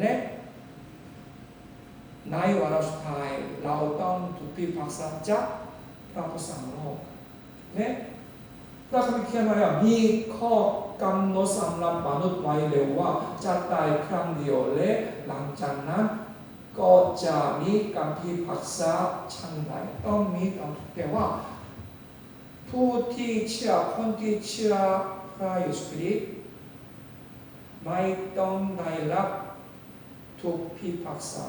และในวาระสุดท้ายเราต้องถูกพิพากษาจากพระผู้สร้างโลกและพระคัมภีร์เขียนไว้ว่ามีข้อกำหนดสำหรับมนุษย์ไว้เลยว่าจะตายครั้งเดียวและหลังจากนั้นก็จะมีการพิพากษาชั้นใดต้องมีการแต่ว่า ผู้ที่เชื่อคนที่เชื่อพระเยซูคริสต์ไม่ต้องได้รับ ถูกพิพากษา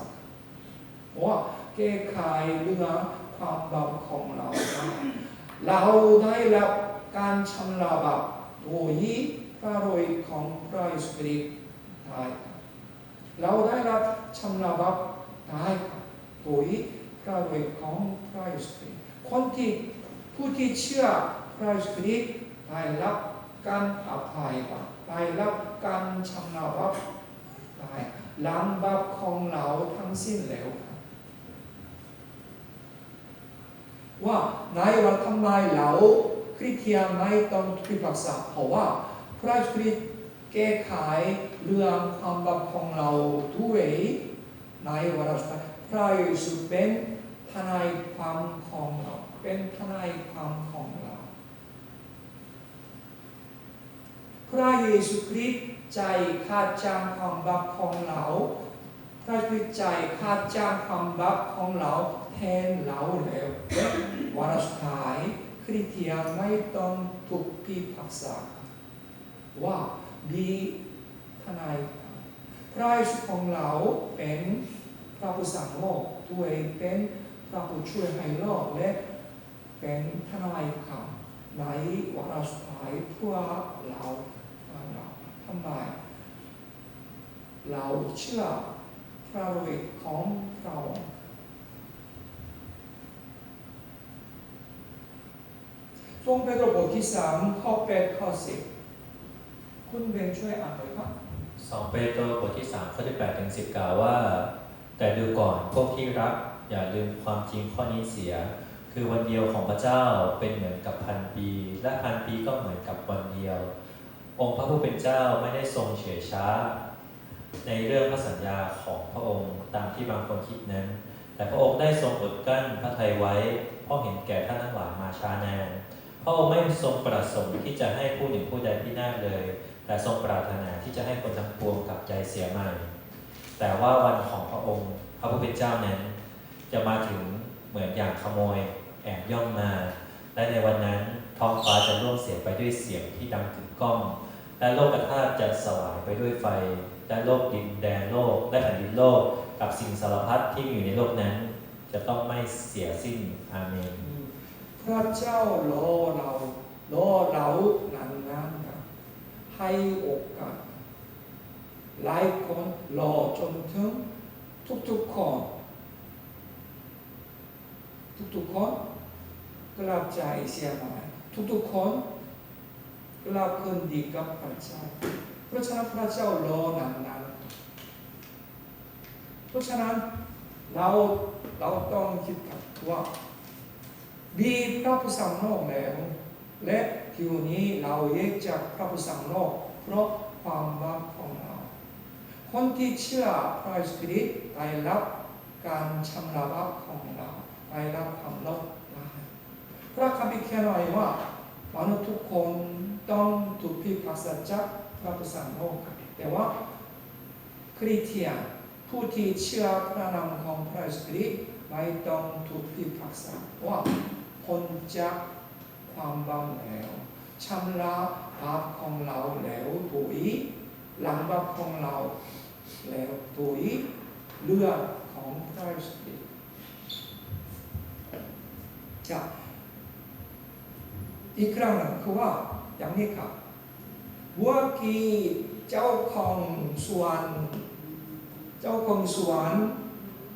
ว่าแก้ไขเรื่องความบาปของเราได้เราได้รับการชำระบาปโดยพระโดยของพระเยซูคริสต์ได้เราได้รับชำระบาปได้โดยพระโดยของพระเยซูคริสต์คนที่ผู้ที่เชื่อพระเยซูคริสต์ได้รับการอภัยบาปได้รับการชำระบาปได้ ล้างบาปของเราทั้งสิ้นแล้ว ว่าในวันทำไมเราคริสเตียนไม่ต้องพิพากษาเพราะว่าพระเยซูคริสต์แก้ไขเรื่องความบาปของเราด้วยในวันสุดท้าพระเยซูเป็นทนายความของเราเป็นทนายความของเรา พระเยซูคริสต์ ใจค่าจ้างความบาปของเราพระคริสต์ใจค่าจ้างความบาปของเราแทนเราแล้วและวันสุดท้ายคริสเตียนไม่ต้องถูกพิพากษาว่ามีทนายความพระเยซูของเราเป็นพระผู้สร้างโลกด้วยเป็นพระผู้ช่วยให้รอดและเป็นทนายความในวาระสุดท้ายเพื่อเราำไมเราเชื่อพระฤทธิ์ของพระองค์ทรงเปโตรบทที่สามข้อแปดข้อสิบคุณเบนช่วยอ่านหน่อยครับสองเปโตรบทที่3ข้อที่8ถึง10กล่าวว่า แต่ดูก่อนพวกที่รัก อย่าลืมความจริงข้อนี้เสีย คือวันเดียวของพระเจ้าเป็นเหมือนกับพันปี และพันปีก็เหมือนกับวันเดียว องค์พระผู้เป็นเจ้าไม่ได้ทรงเฉยช้า ในเรื่องพระสัญญาของพระองค์ตามที่บางคนคิดนั้น แต่พระองค์ได้ทรงอดกั้นพระทัยไว้เพราะเห็นแก่ท่านทั้งหลายมาช้านานพระองค์ไม่ทรงประสงค์ที่จะให้ผู้หนึ่งผู้ใดพินาศเลย แต่ทรงปรารถนาที่จะให้คนทั้งปวงกลับใจเสียใหม่แต่ว่าวันของพระองค์ พระผู้เป็นเจ้านั้น จะมาถึงเหมือนอย่างขโมยแอบย่องมา และในวันนั้นท้องฟ้าจะร่วงเสียไปด้วยเสียงที่ดัง ล้อง และโลกธาตุจะสลายไปด้วยไฟ และโลกดินแดนโลก และแผ่นดินโลก กับสิ่งสารพัดที่มีอยู่ในโลกนั้น จะต้องไม่เสียสิ้นอาเมน พระเจ้ารอเรารอเรานานๆครับให้โอกาสหลายคนรอจนถึงทุกๆคนทุกๆคนกลับใจเสียหายทุกๆคน กลับคืนดีกับพระเจ้า เพราะฉะนั้นพระเจ้ารอนานๆเพราะฉะนั้นเราเราต้องคิดกันว่ามีพระผู้สร้างโลกแล้ว และทีนี้เราแยกจากพระผู้สร้างโลกเพราะความบาปของเรา คนที่เชื่อพระเยซูคริสต์ได้รับการชำระบาปของเราได้รับความลดได้พระคัมภีร์เขียนไว้ว่า มนุษย์ทุกคนต้องถูกพิพากษาจากพระผู้สางโลกแต่ว่าคริสเตียนผู้ที่เชื่อพระนามของพระเยซูคริไม่ต้องถูกพิพากษาว่าพ้นจากความบาปแล้วชำระบาปของเราแล้วโดยหลังบาปของเราแล้วโดยเลือดของพระเยซูคริจะ อีกครั้งหนึ่งคือว่าอย่างนี้ครับวัวกีเจ้าของสวนเจ้าของสวน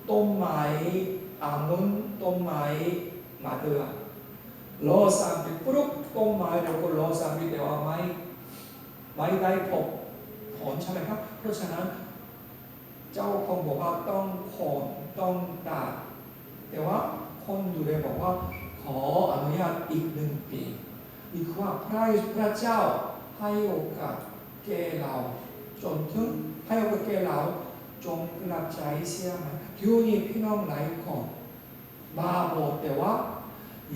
ต้นไม้อ่างนุนต้นไม้มาเดือรอสามปีปลุกต้นไม้แล้วก็รอสามปีแต่ว่าไม่ไม่ได้พบผลใช่ไหมครับ เพราะฉะนั้นเจ้าคงบอกว่าต้องโคนต้องตัดแต่ว่าคนดูเลยบอกว่าขออนุญาตอีกหนึ่งปี อีกว่าพระพระเจ้าให้โอกาสแก่เรา จนถึงให้โอกาสแก่เราจงกลับใจเสียไหมทีนี้พี่น้องหลายคนมาบอกแต่ว่า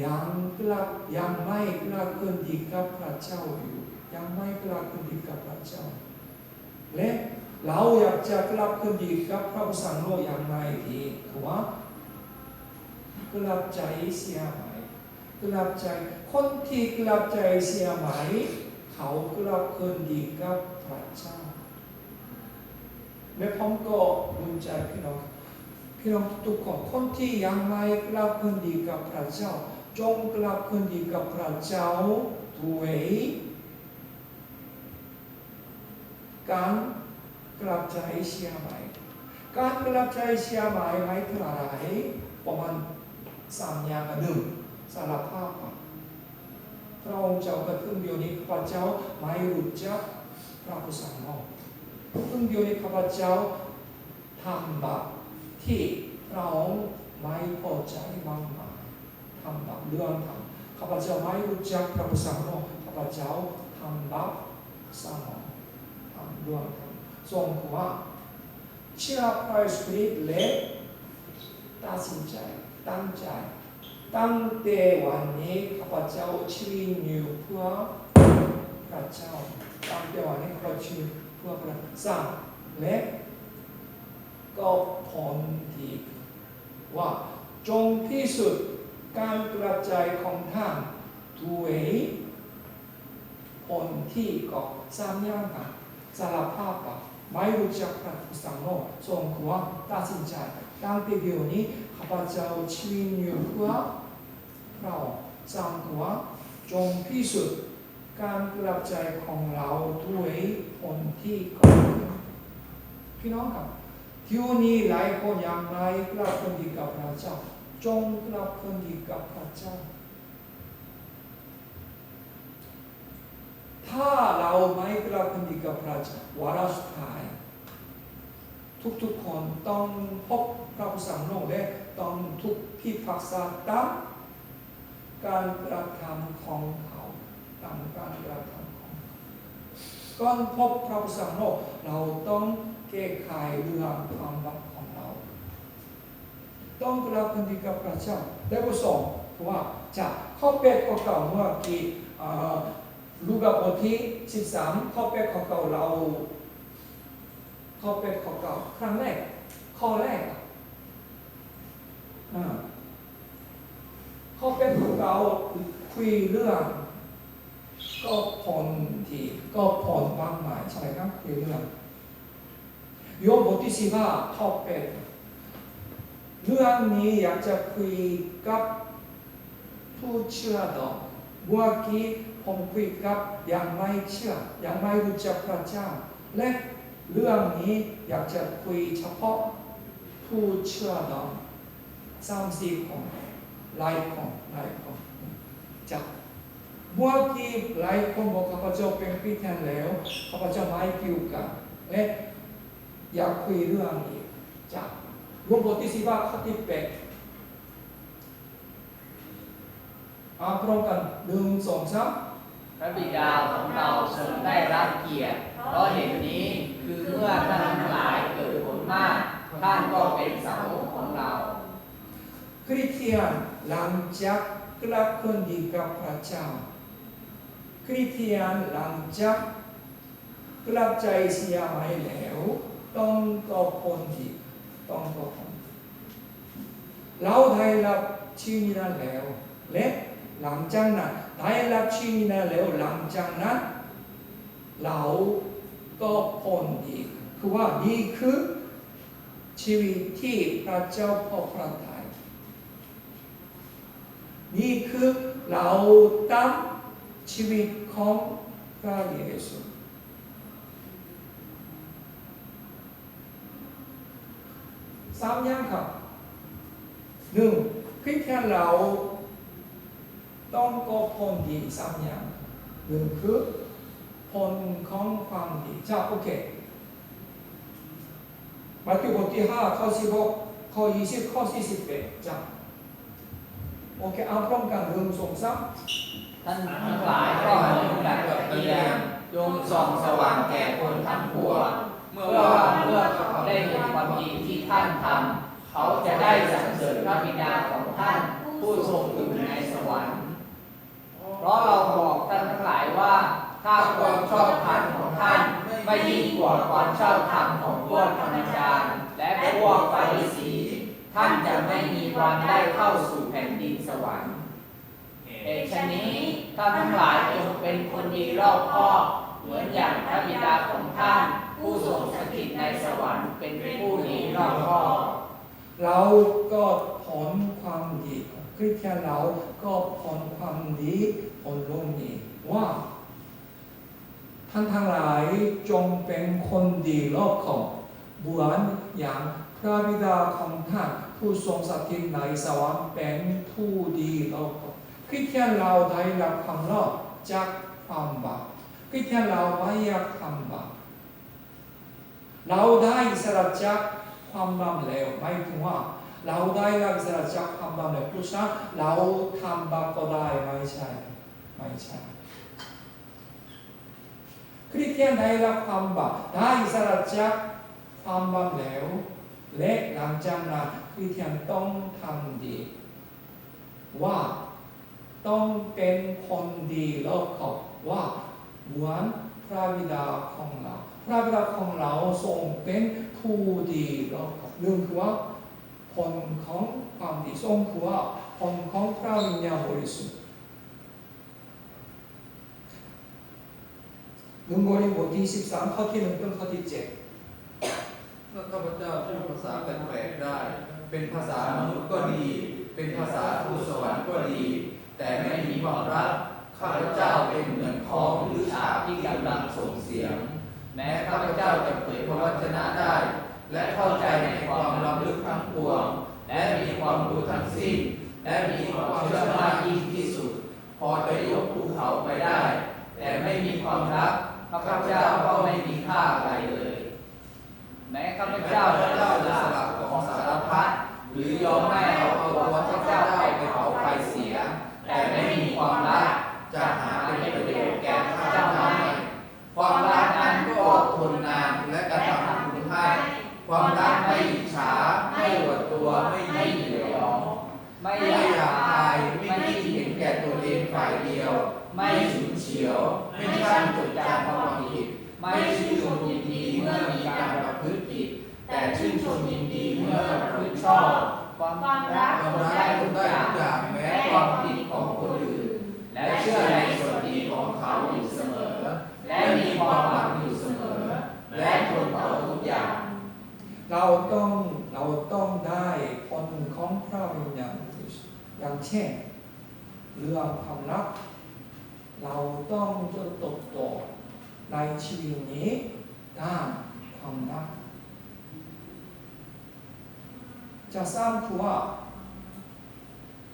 ยังกลับยังไม่กลับคืนดีกับพระเจ้าอยู่ยังไม่กลับคืนดีกับพระเจ้า และเราอยากจะกลับคืนดีกับพระผู้สั่งโลกอย่างไรดีคือว่ากลับใจเสียไหมกลับใจ คนที่กลับใจเสียไหมเขากลับคืนดีกับพระเจ้าและผมก็ภูมิใจพี่น้องพี่น้องทุกคนคนที่ยังไม่กลับคืนดีกับพระเจ้า จงกลับคืนดีกับพระเจ้าด้วยการกลับใจเสียไหมการกลับใจเสียไหมหมายถึงอะไรประมาณสามอย่างหนึ่งสารภาพ ระองค์เจ้ากระทึ่งเดียวนี้พระเจ้าไม่รู้จักพระผู้สั่งเราทึ่งเดียวนี้ข้าพเจ้าทำบาปที่เราไม่พอใจมากมายทำบาปเรื่องทำข้าพเจ้าไม่รู้จักพระผู้สั่งเราข้าพเจ้าทำบาปสมองทำเรื่องทำทรงว่าเชื่อพระสปิริตและตัดสินใจตั้งใจ ตั้งแต่วันนี้ข้าพเจ้าชีวิตอยู่เพื่อพระเจ้าตั้งแต่วันนี้ข้าพเจ้าชีวิตเพื่อพระเจ้าและก็ผลที่ว่าจงพิสูจน์การกระจายของท่านด้วยผลที่ก็สามย่างกันสารภาพกับไม่รู้จักพระผู้สังโลกทรงควรตัดสินใจตั้งแต่เดี๋ยวนี้ ข้าพเจ้าชีวิตอยู่เพื่อเราจำหัวจงพิสูจน์การกลับใจของเราด้วยผลที่เกิดขึ้นพี่น้องครับที่นี้หลายคนยังไม่กลับคนดีกับพระเจ้าจงกลับคนดีกับพระเจ้า ถ้าเราไม่กลับคนดีกับพระเจ้าวาระสุดท้ายทุกๆคนต้องพบพระผู้สั่งโลกและ ต้องทุกพิพากษาตามการกระทำของเขาตามการกระทำของเขาก่อนพบพระสังโลกเราต้องแก้ไขเรื่องความรักของเรา ต้องกลับกันดีกับพระเจ้าและก็สองว่าจะข้อเป็ดข้อเก่าเมื่อกี้ลูกบทที่13ข้อเป็ดข้อเก่าเราข้อเป็ดข้อเก่าครั้งแรกข้อแรกอ่า เขาเป็นของเราคุยเรื่อง ก็ผลที่ก็ผลมากมายใช่ไหมครับคุยเรื่องโยมบทที่สิบห้าข้อเป็ดเรื่องนี้อยากจะคุยกับผู้เชื่อดอกเมื่อกี้ผมคุยกับยังไม่เชื่อยังไม่รู้จักพระเจ้าและเรื่องนี้อยากจะคุยเฉพาะผู้เชื่อดอกสามสี่คน หลายคนหลายคนจากเมื่อกี้หลายคนบอกข้าพเจ้าเป็นคริสเตียนแล้วข้าพเจ้าไม่เกี่ยวกันและอยากคุยเรื่องนี้จากรวมบทที่สิบห้าข้อที่แปดอ่าพร้อมกันหนึ่งสองสามพระบิดาของเราทรงได้รับเกียรติเพราะเหตุนี้คือเมื่อท่านทั้งหลายเกิดผลมาก ท่านก็เป็นสาวกของเรา คริสเตียน หลังจากกลับคืนดีกับพระเจ้า คริสเตียนหลังจากกลับใจเสียใหมแล้วต้องก็ผลดีต้องก็ผลเราได้รับชีวิตนั้นแล้วและหลังจากนั้นได้รับชีวิตนั้นแล้วหลังจากนั้นเราก็ผลดีคือว่านี่คือชีวิตที่พระเจ้าพอพระทัยนี่ นี่คือเราตั้งชีวิตของพระเยซูสามอย่างครับหนึ่งคริสเตียนเราต้องก็ผลดีสามอย่างหนึ่งคือผลของความดีจ้าโอเคมาที่บทที่ห้าข้อสิบหกข้อยี่สิบข้อสี่สิบเอ็ดจ้า โอเคเอาพร้อมกันหนึ่งสองสามท่านทั้งหลายก็เหมือนกับเทียนจงส่องสว่างแก่คนทั้งปวงเมื่อว่าเมื่อเขาได้เห็นความดีที่ท่านทำเขาจะได้สรรเสริญพระบิดาของท่าน ผู้ทรงอยู่ในสวรรค์ เพราะเราบอกท่านทั้งหลายว่าถ้าความชอบธรรมของท่านไม่ยิ่งกว่าความชอบธรรมของพวกธรรมจารย์และพวกฟาริสี ท่านจะไม่มีวันได้เข้าสู่แผ่นดินสวรรค์เห ตุฉะนี้ท่านทั้งหลายจงเป็นคนดีรอบคอบเหมือนอย่างพระบิดาของท่าน ผู้ทรงสถิตในสวรรค์เป็นผู้ดีรอบคอบเราก็ผลความดีคริสเตียนเราก็ผลความดีผลลงนี้ว่าท่านทั้งหลายจงเป็นคนดีรอบขอบเหมือนอย่างพระบิดาของท่านผู้ทรงสถิตในสวรรค์เป็นผู้ดีรอบขอบ คริสเตียนเราได้รับความรอดจากความบาปคริสเตียนเราไม่อยากทำบาปเราได้อิสระจากความบาปแล้วไม่ถึงว่าเราได้รับอิสระจากความบาปแล้วผู้ชาเราทำบาปก็ได้ไม่ใช่ไม่ใช่คริสเตียนได้รับความบาปได้อิสระจากความบาปแล้วและหลังจากนั้นคริสเตียนต้องทำดีว่า ต้องเป็นคนดีรอบขอบว่าเหมือนพระบิดาของเรา พระบิดาของเราทรงเป็นผู้ดีรอบขอบเรื่องคือว่าผลของความดีทรงคือว่าผลของพระวิญญาณบริสุทธิ์ลุงโมริบทที่13ข้อที่หนึ่งถึงข้อที่เจ็ดเมื่อข้าพเจ้าพูดภาษาแปลกๆได้ เป็นภาษามนุษย์ก็ดี เป็นภาษาทูตสวรรค์ก็ดี แต่ไม่มีความรักข้าพเจ้าเป็นเหมือนคองหรือฉาบที่กำลังส่งเสียง แม้ข้าพเจ้าจะเผยพระวจนะได้ และเข้าใจในความล้ำลึกทั้งปวง และมีความรู้ทั้งสิ้น และมีความเชื่อมั่นยิ่งที่สุด พอจะยกภูเขาไปได้ แต่ไม่มีความรักข้าพเจ้าก็ไม่มีค่าอะไรเลย แม้ข้าพเจ้าจะเล่าสลับของสาสารพัดหรือยอมให้เอาเอาตัวพระเจ้าไปเผา แต่ไม่มีความรักจะหาเป็นประโยชน์แก่ข้าเจ้าไม่ความรักนั้นก็อดทนนานและกระทำคุณให้ความรักไม่อิจฉาไม่อวดตัวไม่ยิ่งเหยองไม่ไม่อยากอายไม่คิดเห็นแก่ตัวเองฝ่ายเดียว ไม่ฉุนเฉียว ไม่ช่างจดจำความผิดไม่ชื่นชมยินดีเมื่อมีการประพฤติผิดแต่ชื่นชมยินดีเมื่อประพฤติชอบความรักความรักทนได้ทุกอย่างแม้ความผิด และเชื่อในส่วนดีของเขาอยู่เสมอ และมีความหวังอยู่เสมอ และทนต่อทุกอย่าง เราต้องเราต้องได้ผลของพระวิญญาณอย่างเช่น เรื่องความรัก เราต้องจะตกต่อในชีวิตนี้ด้านความรักจะสร้างคือว่า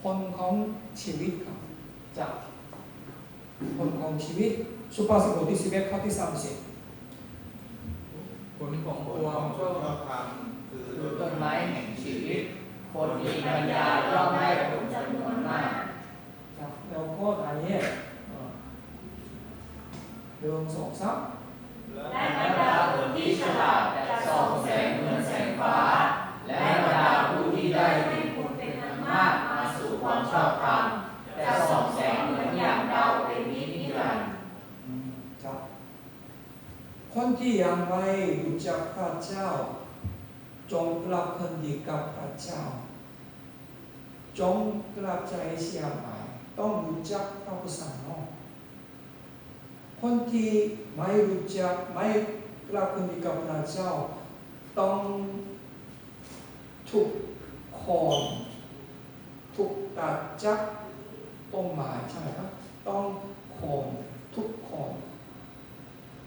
ผลของชีวิตครับจะ ผลของชีวิตสุภาษิตบทที่สิบเอ็ดข้อที่สามสิบผลของความชอบธรรมคือคือต้นไม้แห่งชีวิต คนมีปัญญาย่อมได้ผลจำนวนมากครับแล้วก็อันนี้เอ่อเรื่องสองสามและและบรรบรรดาดาคคนนที่ที่ฉฉลาลาดดจะจะส่ส่อองงแสแสงงเหเหมืมืออน น แส แส ง ง ฟ้า ฟ้า และบรรดาผู้ที่ได้เป็นคนเป็นอันมากมาสู่ความชอบธรรมจะส่องแสงเหมือนอย่างเราเป็นนิจนิรันดร์ อืมครับ คนที่ยังไม่รู้จักพระเจ้า จงกลับคืนดีกับพระเจ้า จงกลับใจเสียใหม่ต้องรู้จักพระพุทธศาสนาคนที่ไม่รู้จักไม่กลับคืนดีกับพระเจ้า ต้องถูกคนถูกตัดจากต้นไม้ใช่ไหมครับต้องคนทุกคน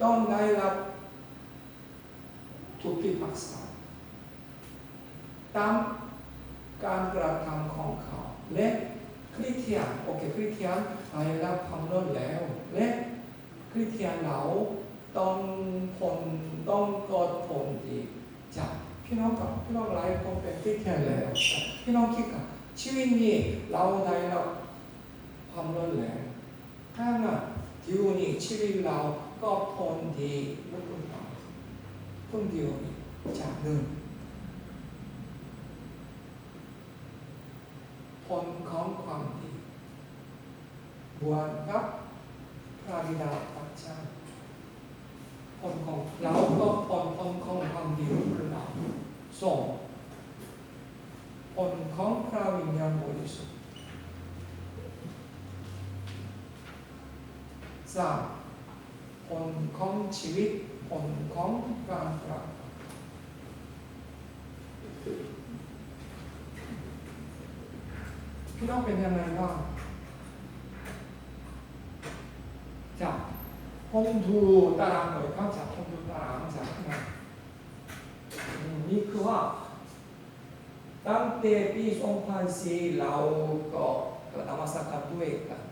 ต้องได้รับทุกพิพากษาตามการกระทำของเขา และคริสเตียนโอเคคริสเตียนได้รับความรอดแล้ว และคริสเตียนเราต้องผลต้องกอดผลดีกจากพี่น้องกับพี่น้องหลายคนเป็นคริสเตียนแล้วพี่น้องคิดกับชีวิตนี้เราได้รับความรอดแล้วถ้างั้นเดี๋ยวนี้ชีวิตเรา ก็พ้นดีลูกเราเพิ่งเดียวนี้จากหนึ่งผลของความดีบวชกับพระบิดาพระเจ้า ผลของเราก็ผลของความราส่งผลของพระวิญญาณบริสุทธิ์สามผลของชีวิตผลของการกระทพี่น้องเป็นยังไงบ้างจากผมดูตารางหน่อยครับจากผมดูตารางจากนะอืมนี่คือว่า ตั้งแต่ปี2004เราก็ก็นมัสการด้วยกัน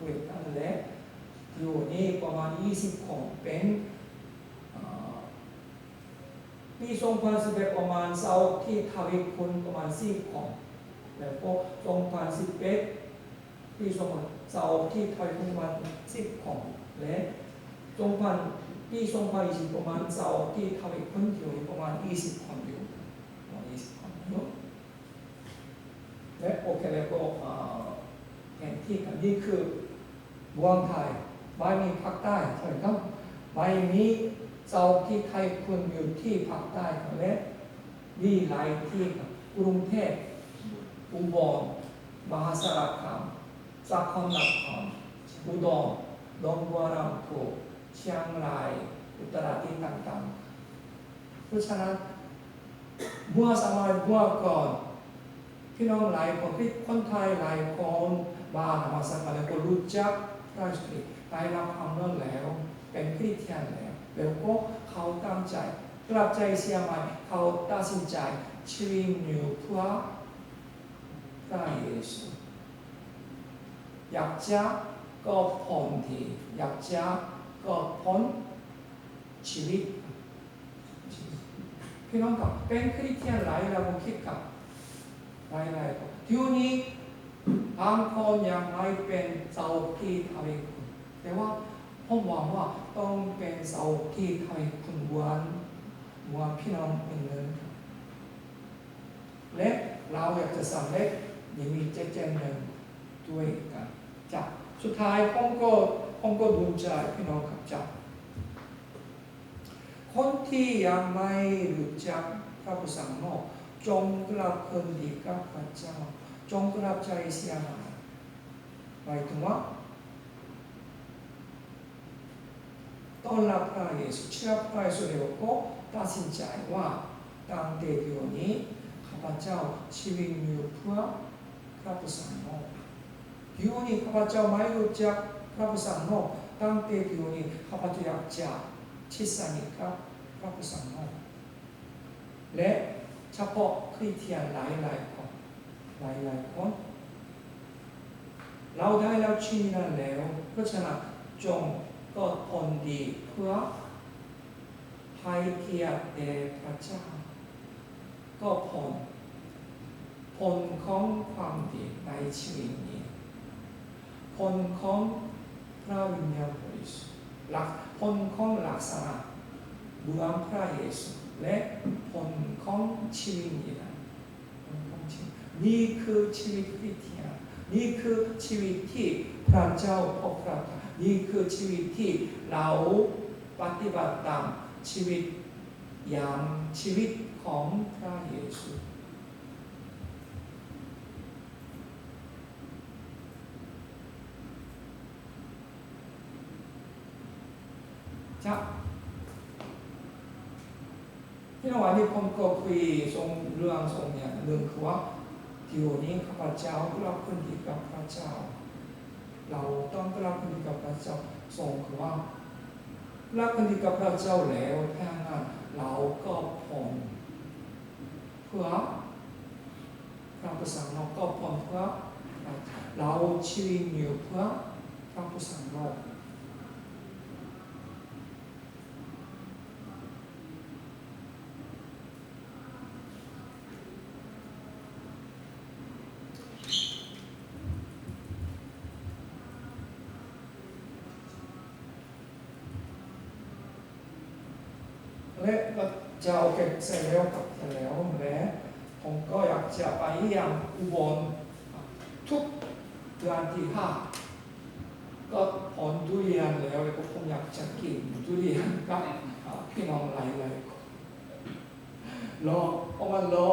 ด้วยกันและ อยู่นี่ประมาณ 20คนเป็นอ่าปี2011ประมาณเสาที่ทวีคุณประมาณ4คนแล้วก็2011ปี2000เสาร์ที่ไทยประมาณ10ของและ2000ปี2020ประมาณเสาที่ไทยคนอยู่ประมาณ20คนอยู่ประมาณ20คนเนาะและโอเคแล้วก็อ่าแผนที่กันนี่คือเมืองไทย ไม่มีภาคใต้ใช่ไหมครับไม่มีเสาที่ไทยคนอยู่ที่ภาคใต้และมีหลายที่ครับกรุงเทพอุบลมหาสารคามสกลนครอุดรหนองบัวลำพูเชียงราย อุตรดิตถ์ต่างๆเพราะฉะนั้นเมื่อสมัยเมื่อก่อนพี่น้องหลายคนที่คนไทยหลายคนมานมัสการแล้วก็รู้จักพระคริสต์ ได้รับความรอดแล้ว เป็นคริสเตียนแล้วแล้วก็เขาตั้งใจ กลับใจเสียใหม่เขาตัดสินใจชีวิตอยู่เพื่อพระเยซูอยากจะก็พ้นดีอยากจะก็พ้นชีวิตพี่น้องครับเป็นคริสเตียนหลายเราคิดกับหลายหลายคนทีนี้บางคนยังไม่เป็นเสาที่ทำให้ แต่ว่าผมหวังว่าต้องเป็นเสาที่ทำให้คุณวันวันพี่น้องเป็นเงินและเราอยากจะสำเร็จยังมีเจเจนหนึ่งด้วยกันจากสุดท้ายผมก็ผมก็ดูใจพี่น้องครับจากคนที่ยังไม่รู้จักพระพุทธสังฆจงกลับคืนดีกับพระเจ้า จงกลับใจเสียหม่หมายถึงว่า ต้อนรับพระเยซูเชื่อพระเยซูแล้วก็ตัดสินใจว่าตั้งแต่เดี๋ยวนี้ข้าพเจ้าชีวิตอยู่เพื่อพระพุทธสังฆอยู่นี่ข้าพเจ้าไม่รู้จักพระพุทธสังฆตั้งแต่อยู่นี่ข้าพเจ้าอยาก จะชิดสนิทกับพระพุทธสังฆและเฉพาะคริสเตียนหลายหลายๆคนหลายหลายๆคนเราได้แล้วชี้นั้นแล้วเพราะฉะ นี่คือชีวิตที่เราปฏิบัติตามชีวิตอย่างชีวิตของพระเยซูจะพี่น้องวันนี้ผมก็คุยทรงเรื่องทรงเนี่ยเรื่องคือว่าที่วันนี้ข้าพเจ้ากลับคืนดีกับพระเจ้า เราต้องรับคืนดีกับพระเจ้าทรงคือว่ารับคืนดีกับพระเจ้าแล้วถ้างั้นเราก็พ้นเพื่อพระประสานเราก็พ้นเพื่อเราชีวิตอยู่เพื่อพระประสานเรา และ จะโอ เคเสร็จแล้วกับเสร็จแล้วแม้ผมก็อยากจะไปยังอุบลทุกเดือนที่ห้าก็ผลทุเรียนแล้วก็ผมอยากจะกินทุเรียนกับพี่น้องหลายๆคนรอประมาณรอ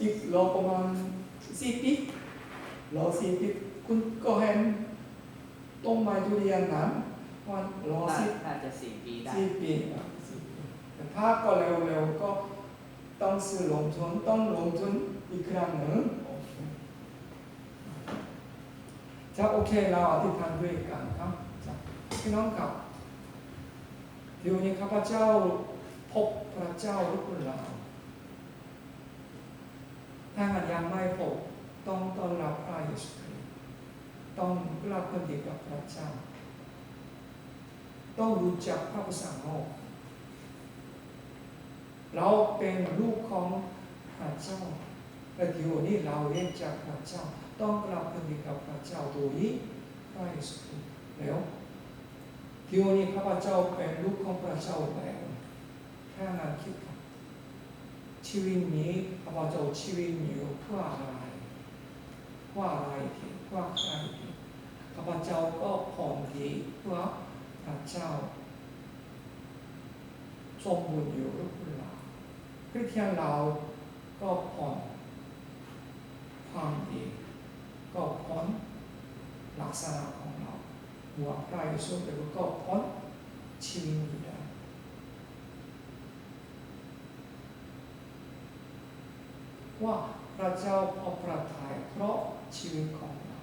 อีกรอประมาณสี่ปีรอสี่ปีคุณก็เห็นต้นไม้ทุเรียนนั้นวันรอสี่น่าจะสี่ปีได้สี่ปีแต่ถ้าก็เร็วๆก็ ต้องซื้อลงทุนต้องลงทุนอีกครั้งหนึ่งโอเคจะโอเคเราอธิษฐานด้วยกันครับจะพี่น้องครับเดี๋ยวนี้ข้าพเจ้าพบพระเจ้าหรือเปล่าถ้าหากยังไม่พบต้องต้อนรับพระเยซูคริสต์ต้องกลับกันดีกับพระเจ้า ต้องรู้จักพระภาษาโลก เราเป็นลูกของพระเจ้าและเดี๋ยวนี้เราเรียนจากพระเจ้า ต้องกลับกันดีกับพระเจ้าโดยพระเยซูคริสต์แล้วเดี๋ยวนี้ข้าพเจ้าเป็นลูกของพระเจ้าแล้วถ้างั้นคิดครับชีวิตนี้ข้าพเจ้าชีวิตอยู่เพื่ออะไรเพื่ออะไรที่เพื่อใครที่ข้าพเจ้าก็พร้อมดีเพื่อพระเจ้าทรงบุญอยู่ ริสเตียนเราก็ผ่อนความดีก็พ้นลักษณะของเราหัวพระเยซูคริสต์ก็พ้นชีวิตนี้ได้ว่าพระเจ้าพอประทายเพราะชีวิตของเรา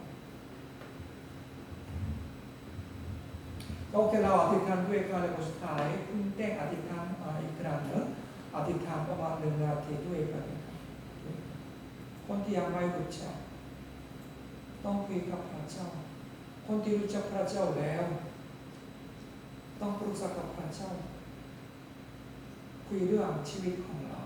โอเคเราอธิษฐานด้วยกันเลยสุดท้ายคุณเต้งอธิษฐานอีกครั้งหนึงอะ อธิษฐานประมาณหนึ่งนาทีด้วยกันครับคนที่ยังไม่รู้จักต้องคุยกับพระเจ้าคนที่รู้จักพระเจ้าแล้วต้องปรึกษากับพระเจ้าคุยเรื่องชีวิตของเรา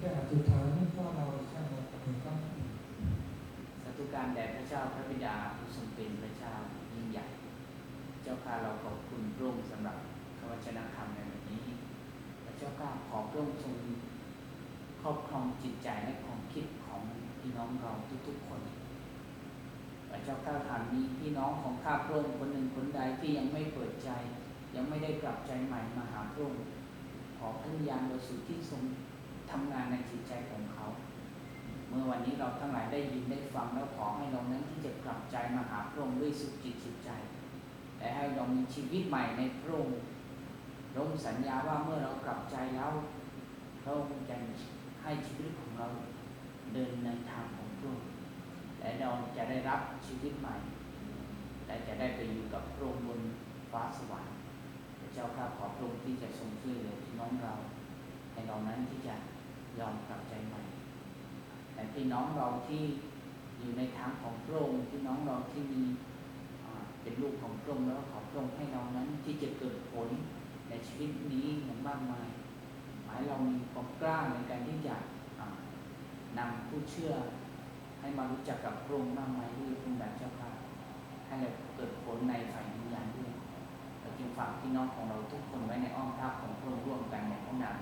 แต่อธิษฐานเพราะเราใช่ไหมครับ สาธุการแด่พระ เจ้าพระบิดาผู้ทรงเป็นพระเจ้ายิ่งใหญ่ เจ้าข้าเราขอบคุณพระองค์สำหรับคำวจนะคำในวันนี้พระเจ้าข้าขอพระองค์ทรงครอบครองจิตใจและความคิดของพี่น้องเราทุกๆคนพระเจ้าข้าถามมีพี่น้องของข้าพระองค์คนหนึ่งคนใดที่ยังไม่เปิดใจ ยังไม่ได้กลับใจใหม่มาหาพระองค์ขอพระญญาณบริสุทธิ์ที่ทรงทำงานในจิตใจของเขา เมื่อวันนี้เราทั้งหลายได้ยินได้ฟังแล้วขอให้เรานั้นที่จะกลับใจมาหาพระองค์ด้วยสุดจิตสุดใจ และให้เรามีชีวิตใหม่ในพระองค์พระองสัญญาว่าเมื่อเรากลับใจแล้วพระองค์จะให้ชีวิตของเราเดินในทางของพระองค์และเราจะได้รับชีวิตใหม่ และจะได้ไปอยู่กับพระองค์บนฟ้าสวรรค์เจ้าข้าขอพระองค์ที่จะทรงช่วยเหลือพี่น้องเรา ให้เรานั้นที่จะยอมกลับใจใหม่ แต่พี่น้องเราที่อยู่ในทางของพระองค์พี่น้องเราที่มีอ่าเป็นลูกของพระองค์แล้วขอพระองค์ให้เรานั้นที่จะเกิดผลในชีวิตนี้อย่างมากมายหมายเรามีความกล้าในการที่จะอ่านำผู้เชื่อ ให้มารู้จักกับพระองค์มากมายด้วยคุณแบบเจ้าค่ะให้เราเกิดผลในฝ่ายวิญญาณด้วยเราจึงฝากพี่น้องของเราทุกคนไว้ในอ้อมทัพของพระองค์ร่วมกันในพระนาม